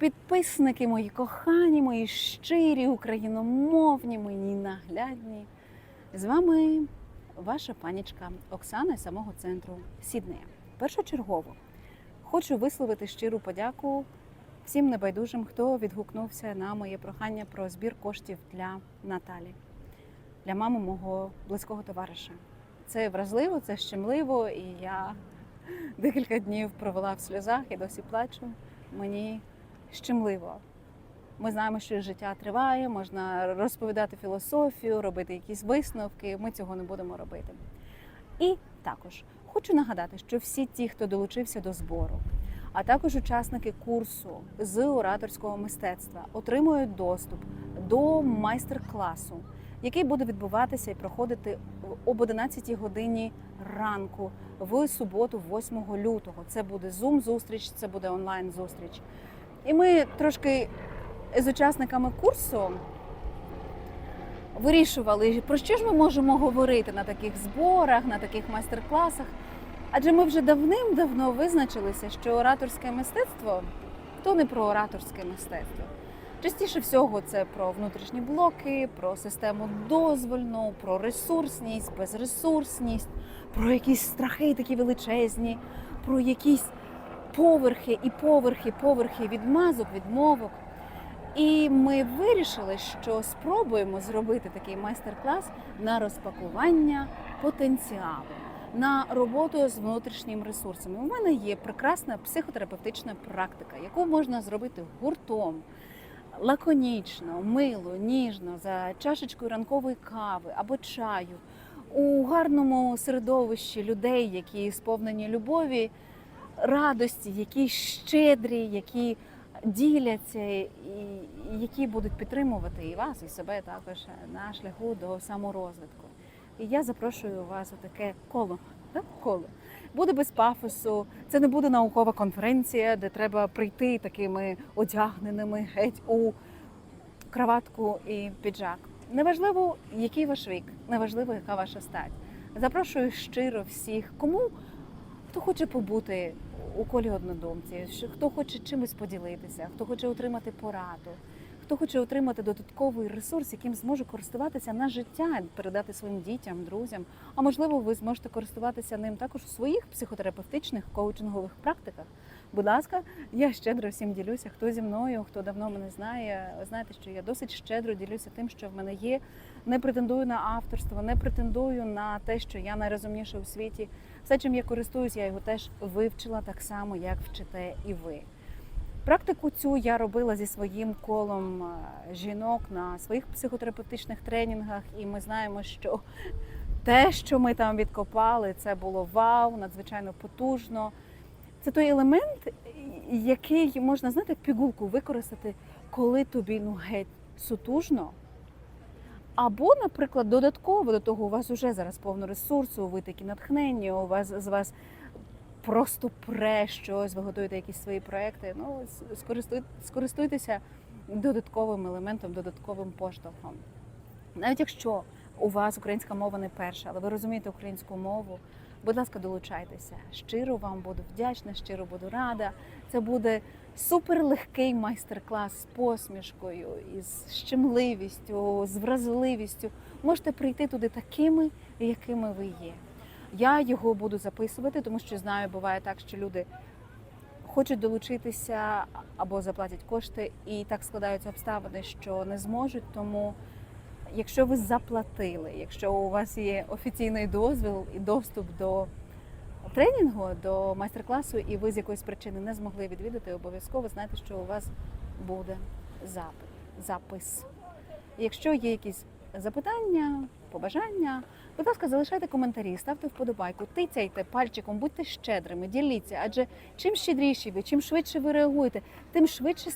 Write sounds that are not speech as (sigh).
підписники, мої кохані, мої щирі, україномовні, мої наглядні. З вами ваша панічка Оксана із самого центру Сіднея. Першочергово хочу висловити щиру подяку всім небайдужим, хто відгукнувся на моє прохання про збір коштів для Наталі, для мами мого близького товариша. Це вразливо, це щемливо, і я декілька днів провела в сльозах і досі плачу. Мені щемливо. Ми знаємо, що життя триває, можна розповідати філософію, робити якісь висновки. Ми цього не будемо робити. І також хочу нагадати, що всі ті, хто долучився до збору, а також учасники курсу з ораторського мистецтва, отримують доступ до майстер-класу, який буде відбуватися і проходити об 11 годині ранку в суботу, 8 лютого. Це буде зум-зустріч, це буде онлайн-зустріч. І ми трошки з учасниками курсу вирішували, про що ж ми можемо говорити на таких зборах, на таких майстер-класах. Адже ми вже давним-давно визначилися, що ораторське мистецтво то не про ораторське мистецтво. Частіше всього це про внутрішні блоки, про систему дозвольну, про ресурсність, безресурсність, про якісь страхи такі величезні, про якісь поверхи і поверхи, поверхи відмазок, відмовок. І ми вирішили, що спробуємо зробити такий майстер-клас на розпакування потенціалу, на роботу з внутрішніми ресурсами. У мене є прекрасна психотерапевтична практика, яку можна зробити гуртом, лаконічно, мило, ніжно, за чашечкою ранкової кави або чаю, у гарному середовищі людей, які сповнені любові, радості, які щедрі, які діляться і які будуть підтримувати і вас, і себе також на шляху до саморозвитку. І я запрошую вас у таке коло. Так? Коло. Буде без пафосу, це не буде наукова конференція, де треба прийти такими одягненими геть у краватку і піджак. Неважливо, який ваш вік, неважливо, яка ваша стать. Запрошую щиро всіх, кому хто хоче побути колі однодумців, що- хто хоче чимось поділитися, хто хоче отримати пораду, хто хоче отримати додатковий ресурс, яким зможе користуватися на життя, передати своїм дітям, друзям. А можливо, ви зможете користуватися ним також у своїх психотерапевтичних коучингових практиках. Будь ласка, я щедро всім ділюся. Хто зі мною, хто давно мене знає, знаєте, що я досить щедро ділюся тим, що в мене є. Не претендую на авторство, не претендую на те, що я найрозумніша у світі. Все, чим я користуюсь, я його теж вивчила так само, як вчите і ви. Практику цю я робила зі своїм колом е, жінок на своїх психотерапевтичних тренінгах, і ми знаємо, що (laughs) те, що ми там відкопали, це було вау, надзвичайно потужно. Це той елемент, який можна знаєте, як пігулку використати, коли тобі ну геть сутужно. Або, наприклад, додатково до того, у вас вже зараз повно ресурсу, ви такі натхнення, у вас з вас просто пре щось, ви готуєте якісь свої проекти. Ну, скористуй- скористуйтеся додатковим елементом, додатковим поштовхом. Навіть якщо у вас українська мова не перша, але ви розумієте українську мову, будь ласка, долучайтеся. Щиро вам буду вдячна, щиро буду рада. Це буде суперлегкий майстер-клас з посмішкою, із щемливістю, з вразливістю. Можете прийти туди такими, якими ви є. Я його буду записувати, тому що знаю, буває так, що люди хочуть долучитися або заплатять кошти, і так складаються обставини, що не зможуть. Тому, якщо ви заплатили, якщо у вас є офіційний дозвіл і доступ до тренінгу, до майстер-класу, і ви з якоїсь причини не змогли відвідати, обов'язково знайте, що у вас буде запис. Якщо є якісь запитання, побажання, будь ласка, залишайте коментарі, ставте вподобайку, тицяйте пальчиком, будьте щедрими, діліться. Адже чим щедріші ви, чим швидше ви реагуєте, тим швидше